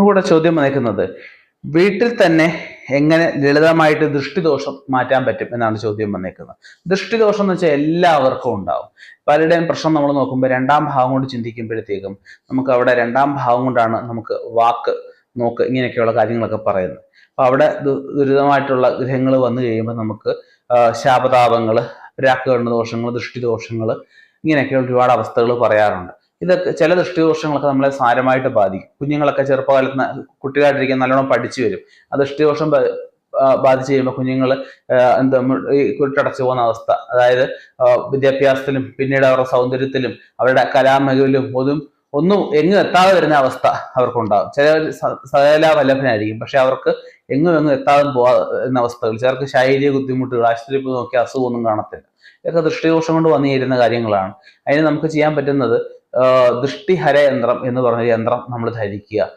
ഇവിടെ ചോദ്യം വന്നേക്കുന്നത് വീട്ടിൽ തന്നെ എങ്ങനെ ലളിതമായിട്ട് ദൃഷ്ടിദോഷം മാറ്റാൻ പറ്റും എന്നാണ് ചോദ്യം വന്നേക്കുന്നത്. ദൃഷ്ടിദോഷം എന്ന് വെച്ചാൽ എല്ലാവർക്കും ഉണ്ടാവും. പലരുടെയും പ്രശ്നം നമ്മൾ നോക്കുമ്പോൾ രണ്ടാം ഭാവം കൊണ്ട് ചിന്തിക്കുമ്പോഴത്തേക്കും നമുക്ക് അവിടെ രണ്ടാം ഭാവം കൊണ്ടാണ് നമുക്ക് വാക്ക് നോക്ക് ഇങ്ങനെയൊക്കെയുള്ള കാര്യങ്ങളൊക്കെ പറയുന്നത്. അപ്പൊ അവിടെ ദുരിതമായിട്ടുള്ള ഗ്രഹങ്ങൾ വന്നു കഴിയുമ്പോൾ നമുക്ക് ശാപതാപങ്ങൾ രാക്കുകളുടെ ദോഷങ്ങൾ ദൃഷ്ടിദോഷങ്ങൾ ഇങ്ങനെയൊക്കെ ഒരുപാട് അവസ്ഥകൾ പറയാറുണ്ട്. ഇതൊക്കെ ചില ദൃഷ്ടിദോഷങ്ങളൊക്കെ നമ്മളെ സാരമായിട്ട് ബാധിക്കും. കുഞ്ഞുങ്ങളൊക്കെ ചെറുപ്പകാലത്ത് കുട്ടികളായിട്ടിരിക്കാൻ നല്ലോണം പഠിച്ചു വരും. ആ ദൃഷ്ടിദോഷം ബാധിച്ചു കഴിയുമ്പോൾ കുഞ്ഞുങ്ങൾ എന്താ കുട്ടടച്ചു പോകുന്ന അവസ്ഥ. അതായത് വിദ്യാഭ്യാസത്തിലും പിന്നീട് അവരുടെ സൗന്ദര്യത്തിലും അവരുടെ കലാമികവിലും ഒന്നും ഒന്നും എങ്ങും എത്താതെ വരുന്ന അവസ്ഥ അവർക്കുണ്ടാകും. ചില സകല വല്ലഭനായിരിക്കും. പക്ഷെ അവർക്ക് എങ്ങും എങ്ങും എത്താതെ പോകുന്ന അവസ്ഥകൾ. ചിലർക്ക് ശാരീരിക ബുദ്ധിമുട്ടുകൾ ആശുപത്രിയിൽ പോയി നോക്കിയ അസുഖമൊന്നും കാണത്തില്ല. ഇതൊക്കെ ദൃഷ്ടിദോഷം കൊണ്ട് വന്നു കാര്യങ്ങളാണ്. അതിന് നമുക്ക് ചെയ്യാൻ പറ്റുന്നത് ദൃഷ്ടിഹര യന്ത്രം എന്ന് പറഞ്ഞ യന്ത്രം നമ്മൾ ധരിക്കുക.